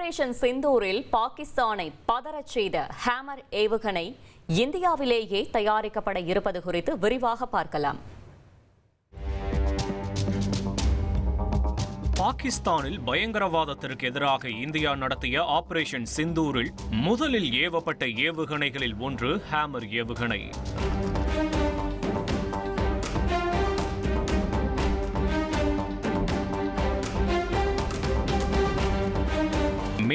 Operation சிந்தூரில் பாகிஸ்தானை பதறச் செய்த hammer ஏவுகணை இந்தியாவிலேயே தயாரிக்கப்பட இருப்பது குறித்து விரிவாக பார்க்கலாம். பாகிஸ்தானில் பயங்கரவாதத்திற்கு எதிராக இந்தியா நடத்திய ஆபரேஷன் சிந்தூரில் முதலில் ஏவப்பட்ட ஏவுகணைகளில் ஒன்று ஹேமர் ஏவுகணை.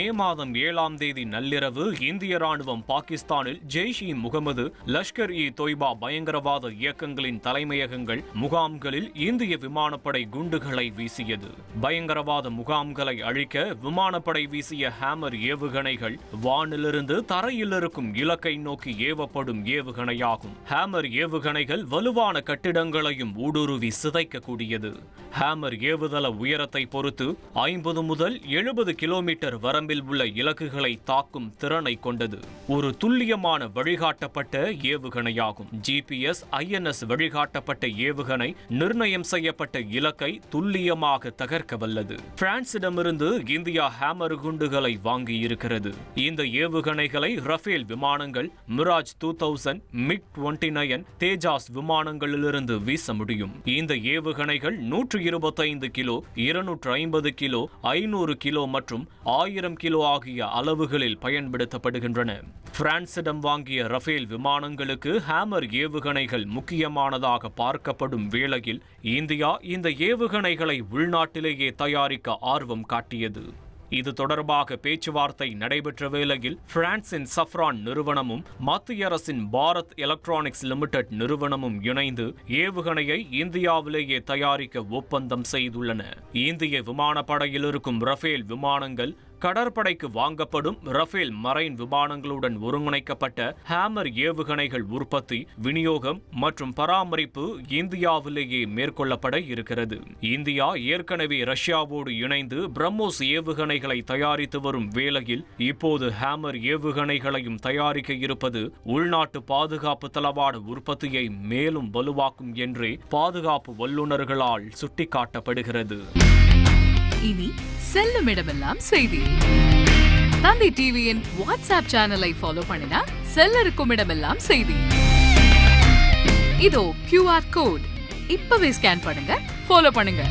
மே மாதம் ஏழாம் தேதி நள்ளிரவு இந்திய ராணுவம் பாகிஸ்தானில் ஜெய்ஷ் இ முகமது லஷ்கர் இ தொய்பா பயங்கரவாத இயக்கங்களின் தலைமையகங்கள் முகாம்களில் இந்திய விமானப்படை குண்டுகளை வீசியது. பயங்கரவாத முகாம்களை அழிக்க விமானப்படை வீசிய ஹேமர் ஏவுகணைகள் வானிலிருந்து தரையில் இருக்கும் இலக்கை நோக்கி ஏவப்படும் ஏவுகணையாகும். ஹேமர் ஏவுகணைகள் வலுவான கட்டிடங்களையும் ஊடுருவி சிதைக்கக்கூடியது. ஹேமர் ஏவுதள உயரத்தை பொறுத்து ஐம்பது முதல் எழுபது கிலோமீட்டர் வரம்பில் உள்ள இலக்குகளை தாக்கும் திறனை கொண்டது. ஒரு துல்லியமான வழிகாட்டப்பட்ட ஏவுகணையாகும். ஜிபிஎஸ் ஐஎன்எஸ் வழிகாட்டப்பட்ட ஏவுகணை நிர்ணயம் செய்யப்பட்ட இலக்கை துல்லியமாக தகர்க்க வல்லது பிரான்சிடமிருந்து இந்தியா ஹேமர் குண்டுகளை வாங்கியிருக்கிறது. இந்த ஏவுகணைகளை ரஃபேல் விமானங்கள் Mirage two thousand MiG twenty nine Tejas விமானங்களிலிருந்து வீச முடியும். இந்த ஏவுகணைகள் நூற்று இருபத்தைந்து கிலோ இருநூற்று ஐம்பது கிலோ ஐநூறு கிலோ மற்றும் ஆயிரம் கிலோ ஆகிய அளவுகளில் பயன்படுத்தப்படுகின்றன. பிரான்சிடம் வாங்கிய ரஃபேல் விமானங்களுக்கு ஹேமர் ஏவுகணைகள் முக்கியமானதாக பார்க்கப்படும் வேளையில் இந்தியா இந்த ஏவுகணைகளை உள்நாட்டிலேயே தயாரிக்க ஆர்வம் காட்டியது. இது தொடர்பாக பேச்சுவார்த்தை நடைபெற்ற வேளையில் பிரான்சின் சஃப்ரான் நிறுவனமும் மத்திய அரசின் பாரத் எலக்ட்ரானிக்ஸ் லிமிடெட் நிறுவனமும் இணைந்து ஏவுகணையை இந்தியாவிலேயே தயாரிக்க ஒப்பந்தம் செய்துள்ளன. இந்திய விமானப்படையில் இருக்கும் ரஃபேல் விமானங்கள் கடற்படைக்கு வாங்கப்படும் ரஃபேல் மரைன் விமானங்களுடன் ஒருங்கிணைக்கப்பட்ட ஹேமர் ஏவுகணைகள் உற்பத்தி விநியோகம் மற்றும் பராமரிப்பு இந்தியாவிலேயே மேற்கொள்ளப்பட இருக்கிறது. இந்தியா ஏற்கனவே ரஷ்யாவோடு இணைந்து பிரம்மோஸ் ஏவுகணை ஏவுகணைகளை தயாரித்து வரும் வேளையில் இப்போது ஹேமர் ஏவுகணைகளையும் தயாரிக்க இருப்பது உள்நாட்டு பாதுகாப்பு தளவாட உற்பத்தியை மேலும் வலுவாக்கும் என்றே பாதுகாப்பு வல்லுநர்களால் சுட்டிக்காட்டப்படுகிறது. இனி செல்லும் இடமெல்லாம் செய்தி. தந்தி டிவியின் வாட்ஸ்அப் சேனலை ஃபாலோ பண்ணினா செல்ல இருக்கும் இடமெல்லாம் செய்தி. இதோ கியூஆர் கோட் இப்பவே ஸ்கேன் பண்ணுங்க ஃபாலோ பண்ணுங்க.